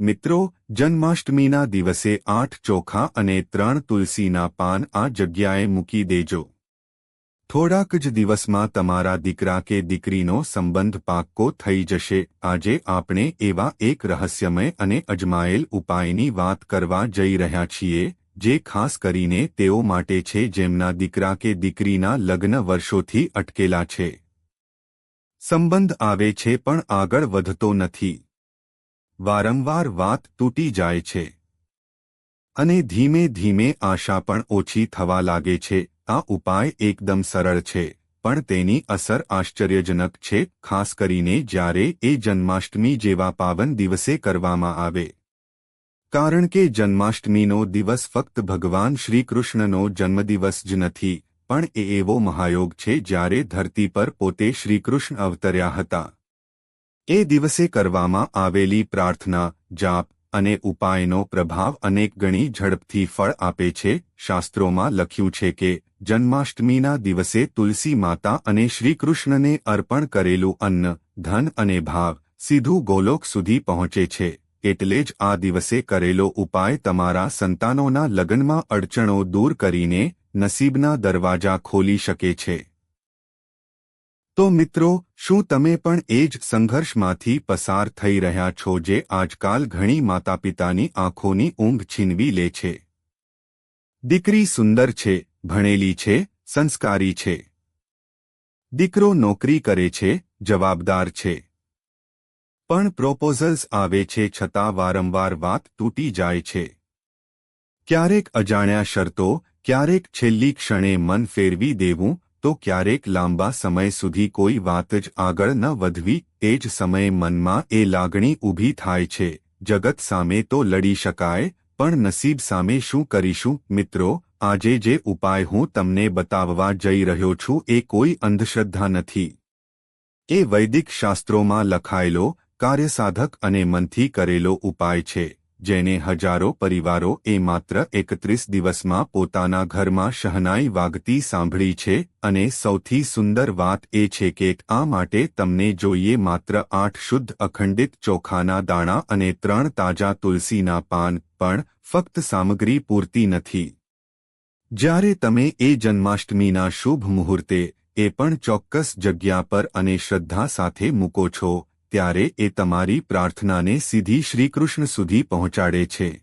મિત્રો, જન્માષ્ટમીના દિવસે આઠ ચોખા અને ત્રણ તુલસીના પાન આ જગ્યાએ મૂકી દેજો. થોડાક જ દિવસમાં તમારા દીકરા કે દીકરીનો સંબંધ પાક્કો થઈ જશે. આજે આપણે એવા એક રહસ્યમય અને અજમાયેલ ઉપાયની વાત કરવા જઈ રહ્યા છીએ, જે ખાસ કરીને તેઓ માટે છે જેમના દીકરા કે દીકરીના લગ્ન વર્ષોથી અટકેલા છે. સંબંધ આવે છે પણ આગળ વધતો નથી. વારંવાર વાત તૂટી જાય છે. અને ધીમે ધીમે આશા પણ ઓછી થવા લાગે છે. આ ઉપાય એકદમ સરળ છે, પણ તેની અસર આશ્ચર્યજનક છે, ખાસ કરીને જ્યારે એ જન્માષ્ટમી જેવા પાવન દિવસે કરવામાં આવે. કારણ કે જન્માષ્ટમીનો દિવસ ફક્ત ભગવાન શ્રીકૃષ્ણનો જન્મદિવસ જ નથી, પણ એ એવો મહાયોગ છે જ્યારે ધરતી પર પોતે શ્રીકૃષ્ણ અવતર્યા હતા. એ દિવસે કરવામાં આવેલી પ્રાર્થના, જાપ અને ઉપાયનો પ્રભાવ અનેક ગણી ઝડપથી ફળ આપે છે. શાસ્ત્રોમાં લખ્યું છે કે, જન્માષ્ટમીના દિવસે તુલસી માતા અને શ્રીકૃષ્ણને અર્પણ કરેલું અન્ન, ધન અને ભાવ સીધું ગોલોક સુધી પહોંચે છે. એટલે જ આ દિવસે કરેલો ઉપાય તમારા સંતાનોના લગ્નમાં અડચણો દૂર કરીને નસીબના દરવાજા ખોલી શકે છે. તો મિત્રો, શું તમે પણ એ જ સંઘર્ષમાંથી પસાર થઈ રહ્યા છો જે આજકાલ ઘણી માતાપિતાની આંખોની ઊંઘ છીનવી લે છે? દીકરી સુંદર છે, ભણેલી છે, સંસ્કારી છે. દીકરો નોકરી કરે છે, જવાબદાર છે. પણ પ્રોપોઝલ્સ આવે છે છતાં વારંવાર વાત તૂટી જાય છે. ક્યારેક અજાણ્યા શરતો, ક્યારેક છેલ્લી ક્ષણે મન ફેરવી દેવું તો ક્યારેક લાંબા સમય સુધી કોઈ વાત જ આગળ ન વધવી, એ જ સમયે મનમાં એ લાગણી ઊભી થાય છે, જગત સામે તો લડી શકાય, પણ નસીબ સામે શું કરીશું, મિત્રો, આજે જે ઉપાય હું તમને બતાવવા જઈ રહ્યો છું એ કોઈ અંધશ્રદ્ધા નથી. એ વૈદિક શાસ્ત્રોમાં લખાયેલો, કાર્યસાધક અને મનથી કરેલો ઉપાય છે. જેને હજારો પરિવારો એ માત્ર એકત્રીસ દિવસમાં પોતાના ઘરમાં શહનાઈ વાગતી સાંભળી છે અને સૌથી સુંદર વાત એ છે કે આ માટે તમને જોઈએ માત્ર આઠ શુદ્ધ અખંડિત ચોખાના દાણા અને ત્રણ તાજા તુલસીના પાન, પણ ફક્ત સામગ્રી પૂરતી નથી. જ્યારે તમે એ જન્માષ્ટમીના શુભ મુહૂર્તે એ પણ ચોક્કસ જગ્યા પર અને શ્રદ્ધા સાથે મૂકો છો ત્યારે એ તમારી પ્રાર્થનાને સીધી શ્રીકૃષ્ણ સુધી પહોંચાડે છે.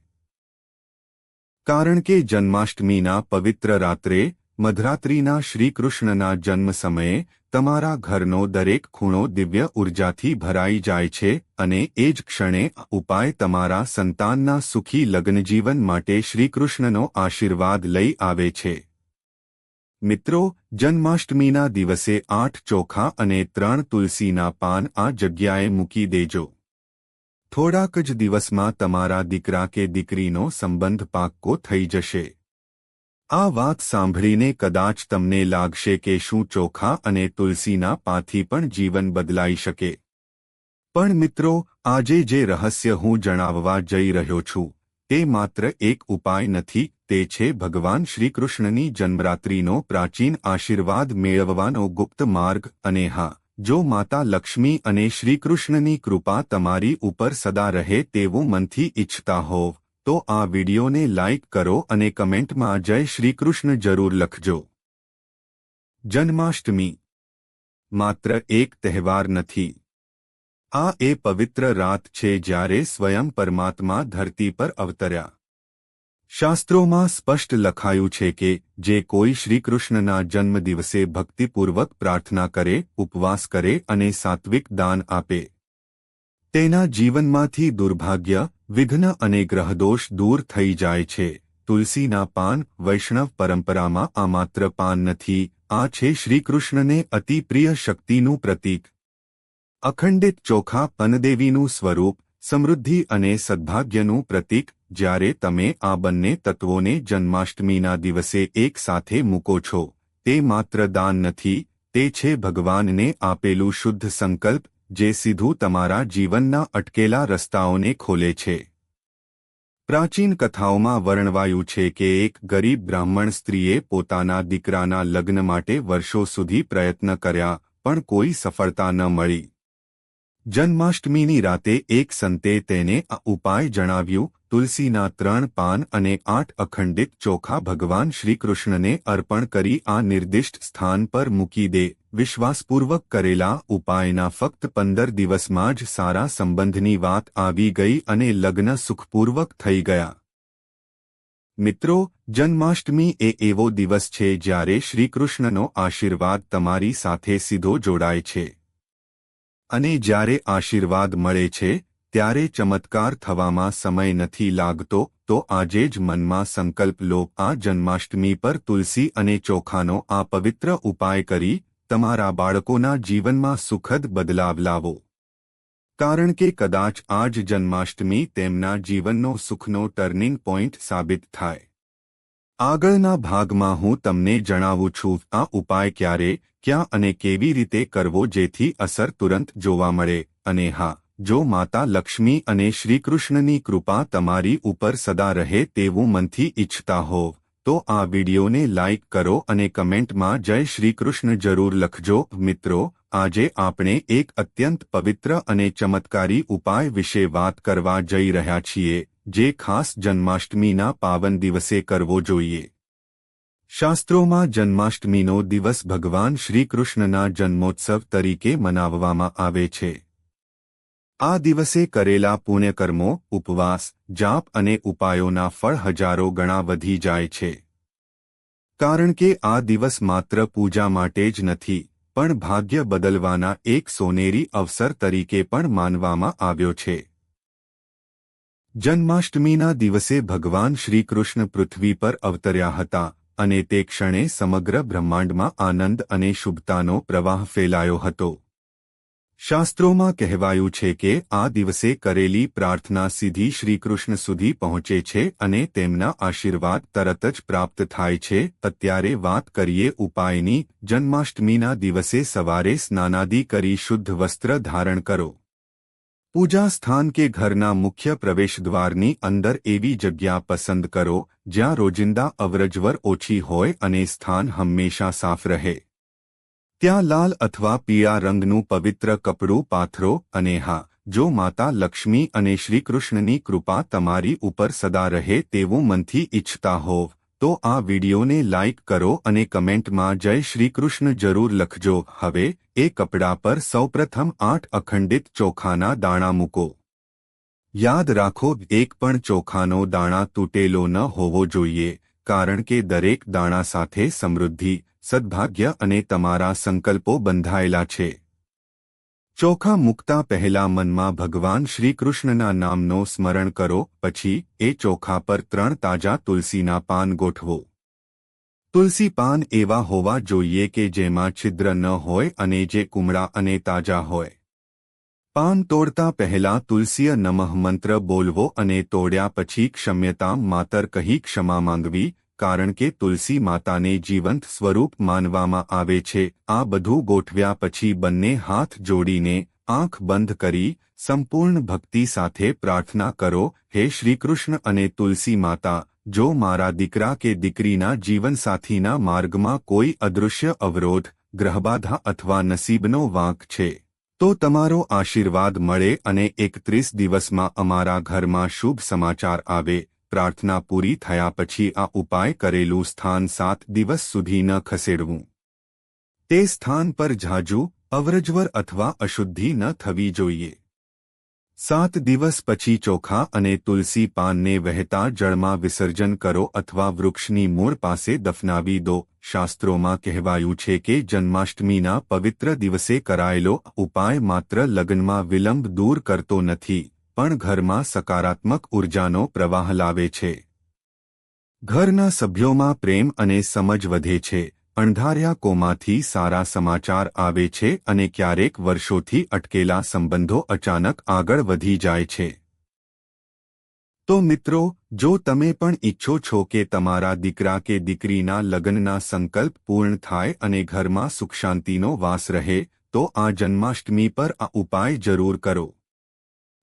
કારણ કે જન્માષ્ટમીના પવિત્ર રાત્રે, મધરાત્રિના શ્રીકૃષ્ણના જન્મ સમયે, તમારા ઘરનો દરેક ખૂણો દિવ્ય ઉર્જાથી ભરાઈ જાય છે અને એ જ ક્ષણે ઉપાય તમારા સંતાનના સુખી લગ્નજીવન માટે શ્રીકૃષ્ણનો આશીર્વાદ લઈ આવે છે. મિત્રો, જન્માષ્ટમીના દિવસે આઠ ચોખા અને ત્રણ તુલસીના પાન આ જગ્યાએ મૂકી દેજો. થોડાક જ દિવસમાં તમારા દીકરા કે દીકરીનો સંબંધ પાક્કો થઈ જશે. આ વાત સાંભળીને કદાચ તમને લાગશે કે શું ચોખા અને તુલસીના પાથી પણ જીવન બદલાઈ શકે. પણ મિત્રો, આજે જે રહસ્ય હું જણાવવા જઈ રહ્યો છું તે માત્ર એક ઉપાય નથી, તે છે ભગવાન શ્રીકૃષ્ણની જન્મરાત્રિનો પ્રાચીન આશીર્વાદ મેળવવાનો ગુપ્ત માર્ગ અને હા, જો માતા લક્ષ્મી અને શ્રીકૃષ્ણની કૃપા તમારી ઉપર સદા રહે તેવું મનથી ઇચ્છતા હોવ, તો આ વિડિયોને લાઇક કરો અને કમેન્ટમાં જય શ્રીકૃષ્ણ જરૂર લખજો. જન્માષ્ટમી. માત્ર એક તહેવાર નથી. આ એ પવિત્ર રાત છે જ્યારે સ્વયં પરમાત્મા ધરતી પર અવતર્યા. શાસ્ત્રોમાં સ્પષ્ટ લખાયું છે કે, જે કોઈ શ્રીકૃષ્ણના જન્મદિવસે ભક્તિપૂર્વક પ્રાર્થના કરે, ઉપવાસ કરે અને સાત્વિક દાન આપે. તેના જીવનમાંથી દુર્ભાગ્ય, વિઘ્ન અને ગ્રહદોષ દૂર થઈ જાય છે. તુલસીના પાન વૈષ્ણવ પરંપરામાં આ માત્ર પાન નથી, આ છે શ્રીકૃષ્ણને અતિ પ્રિય શક્તિનું પ્રતીક. અખંડિત ચોખા પનદેવીનું સ્વરૂપ, સમૃદ્ધિ અને સદભાગ્યનું પ્રતીક, જ્યારે તમે આ બંને તત્વોને જન્માષ્ટમીના દિવસે એક સાથે મૂકો છો, તે માત્ર દાન નથી, તે છે ભગવાનને આપેલું શુદ્ધ સંકલ્પ, જે સીધું તમારા જીવનના અટકેલા રસ્તાઓને ખોલે છે. પ્રાચીન કથાઓમાં વર્ણવાયું છે કે એક ગરીબ બ્રાહ્મણ સ્ત્રીએ પોતાના દીકરાના લગ્ન માટે વર્ષો સુધી પ્રયત્ન કર્યા, પણ કોઈ સફળતા ન મળી. જન્માષ્ટમીની રાતે એક સંતે તેને આ ઉપાય જણાવ્યું, તુલસીના ત્રણ પાન અને આઠ અખંડિત ચોખા ભગવાન શ્રીકૃષ્ણને અર્પણ કરી આ નિર્દિષ્ટ સ્થાન પર મૂકી દે. વિશ્વાસપૂર્વક કરેલા ઉપાયના ફક્ત પંદર દિવસમાં જ સારા સંબંધની વાત આવી ગઈ અને લગ્ન સુખપૂર્વક થઈ ગયા. મિત્રો, જન્માષ્ટમી એ એવો દિવસ છે જ્યારે શ્રીકૃષ્ણનો આશીર્વાદ તમારી સાથે સીધો જોડાય છે. અને જ્યારે આશીર્વાદ મળે છે, ત્યારે ચમત્કાર થવામાં સમય નથી લાગતો, તો આજે જ મનમાં સંકલ્પ લો, આ જન્માષ્ટમી પર તુલસી અને ચોખાનો આ પવિત્ર ઉપાય કરી, તમારા બાળકોના જીવનમાં સુખદ બદલાવ લાવો. કારણ કે કદાચ આજ જન્માષ્ટમી તેમના જીવનનો સુખનો ટર્નિંગ પોઇન્ટ સાબિત થાય. આગળના ભાગમાં હું તમને જણાવું છું, આ ઉપાય ક્યારે, ક્યાં અને કેવી રીતે કરવો જેથી અસર તુરંત જોવા મળે. અને હા, જો માતા લક્ષ્મી અને શ્રીકૃષ્ણની કૃપા તમારી ઉપર સદા રહે તેવું મનથી ઈચ્છતા હોવ તો આ વિડિયોને લાઇક કરો અને કમેન્ટમાં જય શ્રીકૃષ્ણ જરૂર લખજો. મિત્રો, આજે આપણે એક અત્યંત પવિત્ર અને ચમત્કારી ઉપાય વિશે વાત કરવા જઈ રહ્યા છીએ. જે ખાસ જન્માષ્ટમીના પાવન દિવસે કરવો જોઈએ. શાસ્ત્રોમાં જન્માષ્ટમીનો દિવસ ભગવાન શ્રીકૃષ્ણના જન્મોત્સવ તરીકે મનાવવામાં આવે છે. આ દિવસે કરેલા પુણ્યકર્મો, ઉપવાસ, જાપ અને ઉપાયોના ફળ હજારો ગણા વધી જાય છે. કારણ કે આ દિવસ માત્ર પૂજા માટે જ નથી, પણ ભાગ્ય બદલવાના એક સોનેરી અવસર તરીકે પણ માનવામાં આવ્યો છે. જન્માષ્ટમીના દિવસે ભગવાન શ્રીકૃષ્ણ પૃથ્વી પર અવતર્યા હતા અને તે ક્ષણે સમગ્ર બ્રહ્માંડમાં આનંદ અને શુભતાનો પ્રવાહ ફેલાયો હતો. શાસ્ત્રોમાં કહેવાયું છે કે આ દિવસે કરેલી પ્રાર્થના સીધી શ્રીકૃષ્ણ સુધી પહોંચે છે અને તેમના આશીર્વાદ તરત જ પ્રાપ્ત થાય છે. અત્યારે વાત કરીએ ઉપાયની. જન્માષ્ટમીના દિવસે સવારે સ્નાનાદિ કરી શુદ્ધ વસ્ત્ર ધારણ કરો. પૂજા સ્થાન કે ઘરના મુખ્ય પ્રવેશદ્વારની અંદર એવી જગ્યા પસંદ કરો, જ્યાં રોજિંદા અવરજવર ઓછી હોય અને સ્થાન હંમેશા સાફ રહે. ત્યાં લાલ અથવા પીળા રંગનું પવિત્ર કપડું પાથરો અને હા, જો માતા લક્ષ્મી અને શ્રીકૃષ્ણની કૃપા તમારી ઉપર સદા રહે તેવું મનથી ઇચ્છતા હોવ. તો આ વિડીયોને લાઇક કરો અને કમેન્ટમાં જય શ્રીકૃષ્ણ જરૂર લખજો. હવે, એ કપડા પર સૌપ્રથમ આઠ અખંડિત ચોખાના દાણા મૂકો. યાદ રાખો, એક પણ ચોખાનો દાણા તૂટેલો ન હોવો જોઈએ, કારણ કે દરેક દાણા સાથે સમૃદ્ધિ, સદભાગ્ય અને તમારા સંકલ્પો બંધાયેલા છે. ચોખા મૂકતા પહેલા મનમાં ભગવાન શ્રીકૃષ્ણના નામનો સ્મરણ કરો, પછી એ ચોખા પર ત્રણ તાજા તુલસીના પાન ગોઠવો. તુલસી પાન એવા હોવા જોઈએ કે જેમાં છિદ્ર ન હોય અને જે કુમળા અને તાજા હોય. પાન તોડતા પહેલા તુલસીય નમઃ મંત્ર બોલવો અને તોડ્યા પછી ક્ષમ્યતા માતર કહી ક્ષમા માંગવી કારણ કે તુલસી માતાને જીવંત સ્વરૂપ માનવામાં આવે છે. આ બધું ગોઠવ્યા પછી બંને હાથ જોડીને આંખ બંધ કરી સંપૂર્ણ ભક્તિ સાથે પ્રાર્થના કરો, હે શ્રીકૃષ્ણ અને તુલસી માતા, જો મારા દીકરા કે દીકરીના જીવનસાથીના માર્ગમાં કોઈ અદૃશ્ય અવરોધ, ગ્રહબાધા અથવા નસીબનો વાંક છે, તો તમારો આશીર્વાદ મળે અને એકત્રીસ દિવસમાં અમારા ઘરમાં શુભ સમાચાર આવે. પ્રાર્થના પૂરી થયા પછી આ ઉપાય કરેલું સ્થાન સાત દિવસ સુધી ન ખસેડવું. તે સ્થાન પર ઝાજુ અવરજવર અથવા અશુદ્ધિ ન થવી જોઈએ. સાત દિવસ પછી ચોખા અને તુલસી પાનને વહેતા જળમાં વિસર્જન કરો અથવા વૃક્ષની મૂળ પાસે દફનાવી દો. શાસ્ત્રોમાં કહેવાયું છે કે જન્માષ્ટમીના પવિત્ર દિવસે કરાયેલો ઉપાય માત્ર લગ્નમાં વિલંબ દૂર કરતો નથી. પણ ઘરમાં સકારાત્મક ઉર્જાનો પ્રવાહ લાવે છે. ઘરના સભ્યોમાં પ્રેમ અને સમજ વધે છે, અણધાર્યા કોમાંથી સારા સમાચાર આવે છે અને ક્યારેક વર્ષોથી અટકેલા સંબંધો અચાનક આગળ વધી જાય છે. તો મિત્રો, જો તમે પણ ઈચ્છો છો કે તમારા દીકરા કે દીકરીના લગ્નના સંકલ્પ પૂર્ણ થાય અને ઘરમાં સુખ શાંતિનો વાસ રહે, તો આ જન્માષ્ટમી પર આ ઉપાય જરૂર કરો.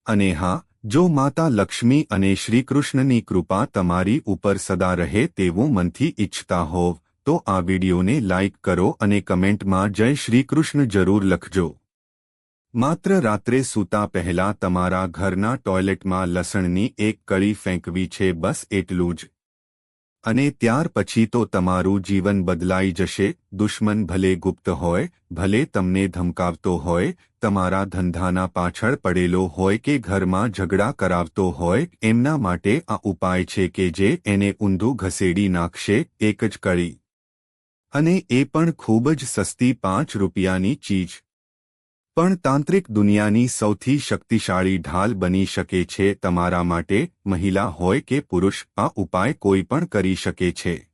અને હા, જો માતા લક્ષ્મી અને શ્રીકૃષ્ણની કૃપા તમારી ઉપર સદા રહે તેવું મનથી ઈચ્છતા હોવ, તો આ વિડીયોને લાઇક કરો અને કમેન્ટમાં જય શ્રીકૃષ્ણ જરૂર લખજો. માત્ર રાત્રે સૂતા પહેલા તમારા ઘરના ટોયલેટમાં લસણની એક કળી ફેંકવી છે બસ એટલું જ. અને ત્યાર પછી તો તમારું જીવન બદલાઈ જશે, દુશ્મન ભલે ગુપ્ત હોય, ભલે તમને ધમકાવતો હોય, તમારા ધંધાના પાછળ પડેલો હોય કે ઘરમાં ઝઘડા કરાવતો હોય, એમના માટે આ ઉપાય છે કે જે એને ઊંધું ઘસેડી નાખશે, એક જ કળી. અને એ પણ ખૂબ જ સસ્તી પાંચ રૂપિયાની ચીજ. પણ તાંત્રિક દુનિયાની સૌથી શક્તિશાળી ઢાલ બની શકે છે તમારા માટે, મહિલા હોય કે પુરુષ, આ ઉપાય કોઈ પણ કરી શકે છે.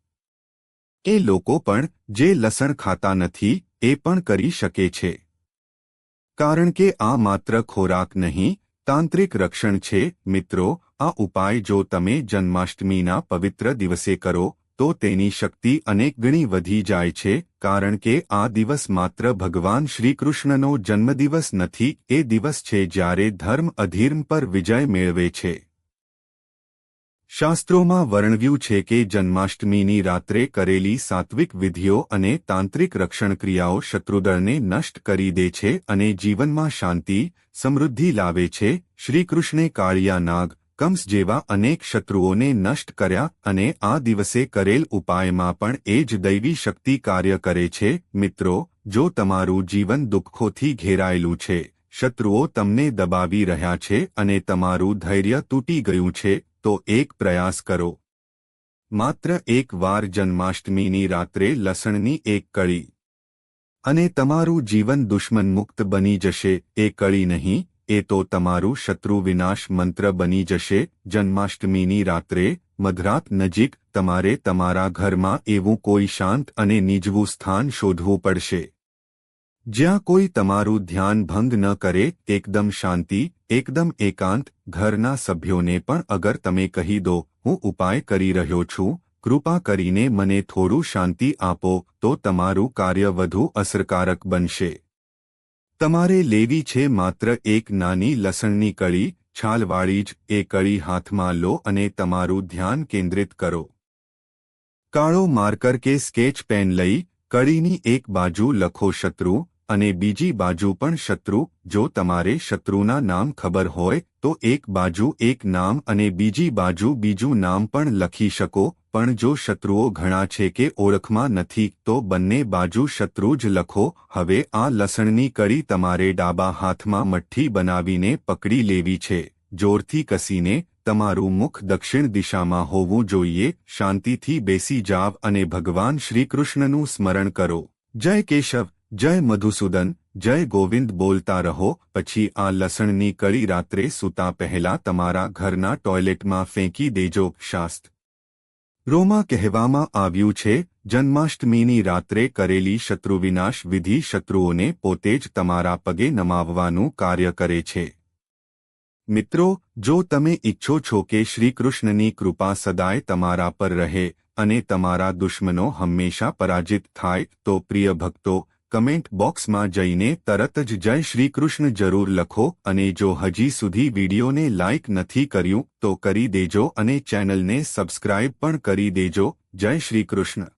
એ લોકો પણ, જે લસણ ખાતા નથી, એ પણ કરી શકે છે. કારણ કે આ માત્ર ખોરાક નહીં, તાંત્રિક રક્ષણ છે, મિત્રો, આ ઉપાય જો તમે જન્માષ્ટમીના પવિત્ર દિવસે કરો તો તેની શક્તિ અનેક ગણી વધી જાય છે, કારણ કે આ દિવસ માત્ર ભગવાન શ્રીકૃષ્ણનો જન્મદિવસ નથી, એ દિવસ છે જ્યારે ધર્મ અધીર્મ પર વિજય મેળવે છે. શાસ્ત્રોમાં વર્ણવ્યું છે કે જન્માષ્ટમીની રાત્રે કરેલી સાત્વિક વિધિઓ અને તાંત્રિક રક્ષણક્રિયાઓ શત્રુદળને નષ્ટ કરી દે છે અને જીવનમાં શાંતિ, સમૃદ્ધિ લાવે છે, શ્રીકૃષ્ણે કાળિયા નાગ કંસ જેવા અનેક શત્રુઓને નષ્ટ કર્યા અને આ દિવસે કરેલ ઉપાયમાં પણ એ જ દૈવી શક્તિ કાર્ય કરે છે. મિત્રો, જો તમારું જીવન દુઃખોથી ઘેરાયેલું છે, શત્રુઓ તમને દબાવી રહ્યા છે અને તમારું ધૈર્ય તૂટી ગયું છે, તો એક પ્રયાસ કરો. માત્ર એક વાર જન્માષ્ટમીની રાત્રે લસણની એક કળી. અને તમારું જીવન દુશ્મનમુક્ત બની જશે, એ કળી નહીં એ તો તમારું શત્રુ વિનાશ મંત્ર બની જશે. જન્માષ્ટમીની રાત્રે, મધરાત નજીક, તમારે તમારા ઘરમાં એવું કોઈ શાંત અને નીજવું સ્થાન શોધવું પડશે. જ્યાં કોઈ તમારું ધ્યાન ભંગ ન કરે, એકદમ શાંતિ, એકદમ એકાંત, ઘરના સભ્યોને પણ અગર તમે કહી દો, હું ઉપાય કરી રહ્યો છું, કૃપા કરીને મને થોડું શાંતિ આપો, તો તમારું કાર્ય વધુ અસરકારક બનશે. તમારે લેવી છે માત્ર એક નાની લસણની કળી, છાલવાળી જ, એ કળી હાથમાં લો અને તમારું ધ્યાન કેન્દ્રિત કરો. કાળો માર્કર કે સ્કેચ પેન લઈ, કળીની એક બાજુ લખો શત્રુ અને બીજી બાજુ પણ શત્રુ. જો તમારે શત્રુના નામ ખબર હોય, તો એક બાજુ એક નામ અને બીજી બાજુ બીજું નામ પણ લખી શકો. પણ જો શત્રુઓ ઘણા છે કે ઓળખમાં નથી, તો બંને બાજુ શત્રુ જ લખો, હવે આ લસણની કડી તમારે ડાબા હાથમાં મઠ્ઠી બનાવીને પકડી લેવી છે. જોરથી કસીને તમારું મુખ દક્ષિણ દિશામાં હોવું જોઈએ. શાંતિથી બેસી જાવ અને ભગવાન શ્રીકૃષ્ણનું સ્મરણ કરો. જય કેશવ, જય મધુસૂદન, જય ગોવિંદ બોલતા રહો. પછી આ લસણની કળી રાત્રે સૂતા પહેલા તમારા ઘરના ટોયલેટમાં ફેંકી દેજો. શાસ્ત રોમાં કહેવામાં આવ્યું છે, જન્માષ્ટમીની રાત્રે કરેલી શત્રુવિનાશ વિધિ શત્રુઓને પોતે જ તમારા પગે નમાવવાનું કાર્ય કરે છે. મિત્રો, જો તમે ઈચ્છો છો કે શ્રીકૃષ્ણની કૃપા સદાય તમારા પર રહે અને તમારા દુશ્મનો હંમેશા પરાજિત થાય, તો પ્રિય ભક્તો કમેન્ટ બોક્સમાં જઈને તરત જ જય શ્રી કૃષ્ણ જરૂર લખો અને જો હજી સુધી વિડીયોને લાઇક નથી કર્યું તો કરી દેજો અને ચેનલને સબસ્ક્રાઇબ પણ કરી દેજો. જય શ્રી કૃષ્ણ.